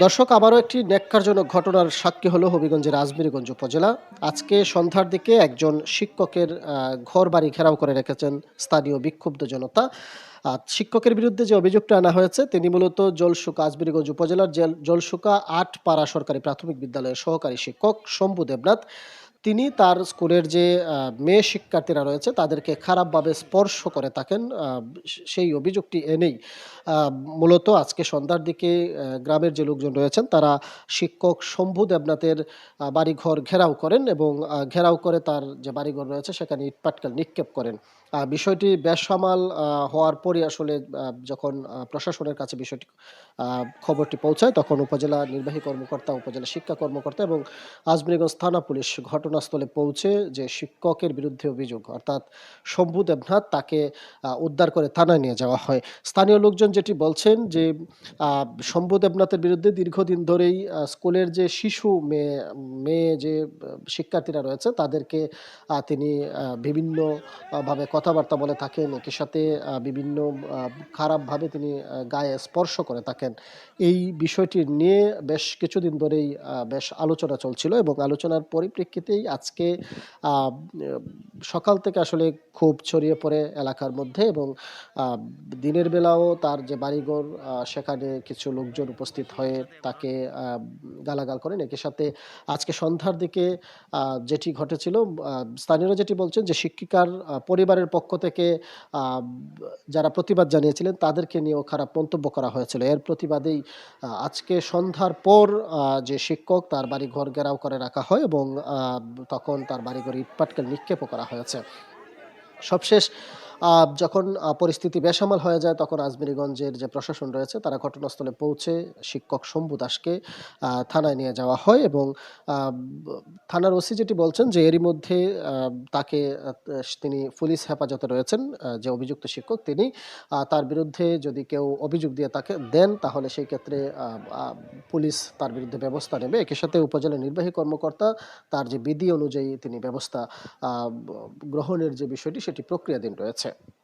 দর্শক, আবারও একটি ন্যাক্কারজনক ঘটনার সাক্ষী হলো হবিগঞ্জের আজমিরগঞ্জ উপজেলা। আজকে সন্ধ্যার দিকে একজন শিক্ষকের ঘর বাড়ি ঘেরাও করে রেখেছেন স্থানীয় বিক্ষুব্ধ জনতা। আর শিক্ষকের বিরুদ্ধে যে অভিযোগটা আনা হয়েছে, তিনি মূলত জলসুকা, আজমিরগঞ্জ উপজেলার জেল- জলসুকা আট পাড়া সরকারি প্রাথমিক বিদ্যালয়ের সহকারী শিক্ষক শম্ভু দেবনাথ। তিনি তার স্কুলের যে মেয়ে শিক্ষার্থীরা রয়েছে, তাদেরকে খারাপভাবে স্পর্শ করে থাকেন সেই অভিযোগটি এনেই। মূলত আজকে সন্ধ্যার দিকে গ্রামের যে লোকজন রয়েছেন, তারা শিক্ষক শম্ভু দেবনাথের বাড়িঘর ঘেরাও করেন এবং ঘেরাও করে তার যে বাড়িঘর রয়েছে, সেখানে ইটপাটকেল নিক্ষেপ করেন। বিষয়টি বেসামাল হওয়ার পরই আসলে যখন প্রশাসনের কাছে বিষয়টি খবরটি পৌঁছায়, তখন উপজেলা নির্বাহী কর্মকর্তা, উপজেলা শিক্ষা কর্মকর্তা এবং আজমিরগঞ্জ থানা পুলিশ ঘটনাস্থলে পৌঁছে যে শিক্ষকের বিরুদ্ধে অভিযোগ অর্থাৎ শম্ভু দেবনাথ তাকে উদ্ধার করে থানায় নিয়ে যাওয়া হয়। স্থানীয় লোকজন যেটি বলছেন যে শম্ভু দেবনাথের বিরুদ্ধে দীর্ঘদিন ধরেই স্কুলের যে শিশু মেয়ে মেয়ে যে শিক্ষার্থীরা রয়েছে তাদেরকে তিনি আহ, বিভিন্ন ভাবে কথাবার্তা বলে থাকেন একই সাথে বিভিন্ন খারাপভাবে তিনি গায়ে স্পর্শ করে থাকেন। এই বিষয়টি নিয়ে বেশ কিছুদিন ধরেই বেশ আলোচনা চলছিল এবং আলোচনার পরিপ্রেক্ষিতেই আজকে সকাল থেকে আসলে খুব ছড়িয়ে পড়ে এলাকার মধ্যে এবং দিনের বেলাও তার যে বাড়িঘর সেখানে কিছু লোকজন উপস্থিত হয়ে তাকে গালাগাল করেন। একই সাথে আজকে সন্ধ্যার দিকে যেটি ঘটেছিল স্থানীয়রা যেটি বলছেন যে শিক্ষিকার পরিবারের পক্ষ থেকে যারা প্রতিবাদ জানিয়েছিলেন তাদেরকে নিয়েও খারাপ মন্তব্য করা হয়েছিল। এর প্রতিবাদেই আজকে সন্ধ্যার পর যে শিক্ষক তার বাড়ি ঘর ঘেরাও করে রাখা হয় এবং তখন তার বাড়িঘর ইটপাটকেল নিক্ষেপও করা হয়েছে। সবশেষ যখন পরিস্থিতি বেসামাল হয়ে যায়, তখন আজমিরগঞ্জের যে প্রশাসন রয়েছে, তারা ঘটনাস্থলে পৌঁছে শিক্ষক শম্ভু দাসকে থানায় নিয়ে যাওয়া হয় এবং থানার ওসি যেটি বলছেন যে এরই মধ্যে তাকে তিনি পুলিশ হেফাজতে রয়েছেন যে অভিযুক্ত শিক্ষক তিনি তার বিরুদ্ধে যদি কেউ অভিযোগ দিয়ে তাকে দেন, তাহলে সেই ক্ষেত্রে পুলিশ তার বিরুদ্ধে ব্যবস্থা নেবে। একই সাথে উপজেলা নির্বাহী কর্মকর্তা তার যে বিধি অনুযায়ী তিনি ব্যবস্থা গ্রহণের যে বিষয়টি, সেটি প্রক্রিয়াধীন রয়েছে। it.